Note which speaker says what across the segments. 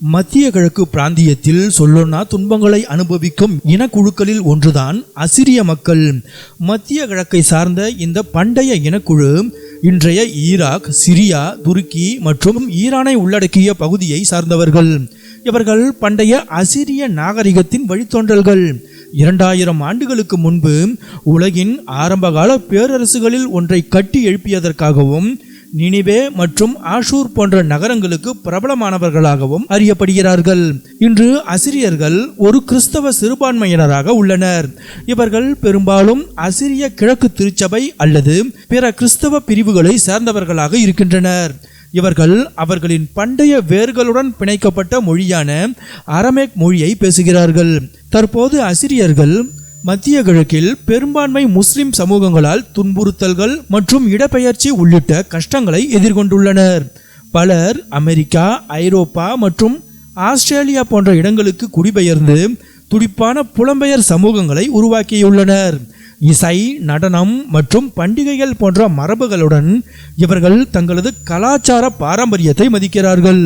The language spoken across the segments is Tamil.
Speaker 1: மத்திய கிழக்கு பிராந்தியத்தில் சொல்லொன்னா துன்பங்களை அனுபவிக்கும் இனக்குழுக்களில் ஒன்றுதான் அசிரிய மக்கள். மத்திய கிழக்கை சார்ந்த இந்த பண்டைய இனக்குழு இன்றைய ஈராக் சிரியா துருக்கி மற்றும் ஈரானை உள்ளடக்கிய பகுதியை சார்ந்தவர்கள். இவர்கள் பண்டைய அசிரிய நாகரிகத்தின் வழித்தோன்றல்கள். இரண்டாயிரம் ஆண்டுகளுக்கு முன்பு உலகின் ஆரம்பகால பேரரசுகளில் ஒன்றை கட்டி எழுப்பியதற்காகவும் நினிவே மற்றும் ஆஷூர் போன்ற நகரங்களுக்கு பிரபலமானவர்களாகவும் அறியப்படுகிறார்கள். இன்று அசிரியர்கள் ஒரு கிறிஸ்தவ சிறுபான்மையினராக உள்ளனர். இவர்கள் பெரும்பாலும் அசிரிய கிழக்கு திருச்சபை அல்லது பிற கிறிஸ்தவ பிரிவுகளை சேர்ந்தவர்களாக இருக்கின்றனர். இவர்கள் அவர்களின் பண்டைய வேர்களுடன் பிணைக்கப்பட்ட மொழியான அரமேக் மொழியை பேசுகிறார்கள். தற்போது அசிரியர்கள் மத்திய கிழக்கில் பெரும்பான்மை முஸ்லிம் சமூகங்களால் துன்புறுத்தல்கள் மற்றும் இடப்பெயர்ச்சி உள்ளிட்ட கஷ்டங்களை எதிர்கொண்டுள்ளனர். பலர் அமெரிக்கா ஐரோப்பா மற்றும் ஆஸ்திரேலியா போன்ற இடங்களுக்கு குடிபெயர்ந்து துடிப்பான புலம்பெயர் சமூகங்களை உருவாக்கியுள்ளனர். இசை நடனம் மற்றும் பண்டிகைகள் போன்ற மரபுகளுடன் இவர்கள் தங்களது கலாச்சார பாரம்பரியத்தை மதிக்கிறார்கள்.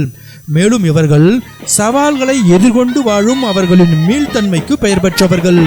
Speaker 1: மேலும் இவர்கள் சவால்களை எதிர்கொண்டு வாழும் அவர்களின் மீள்தன்மைக்கு பெயர் பெற்றவர்கள்.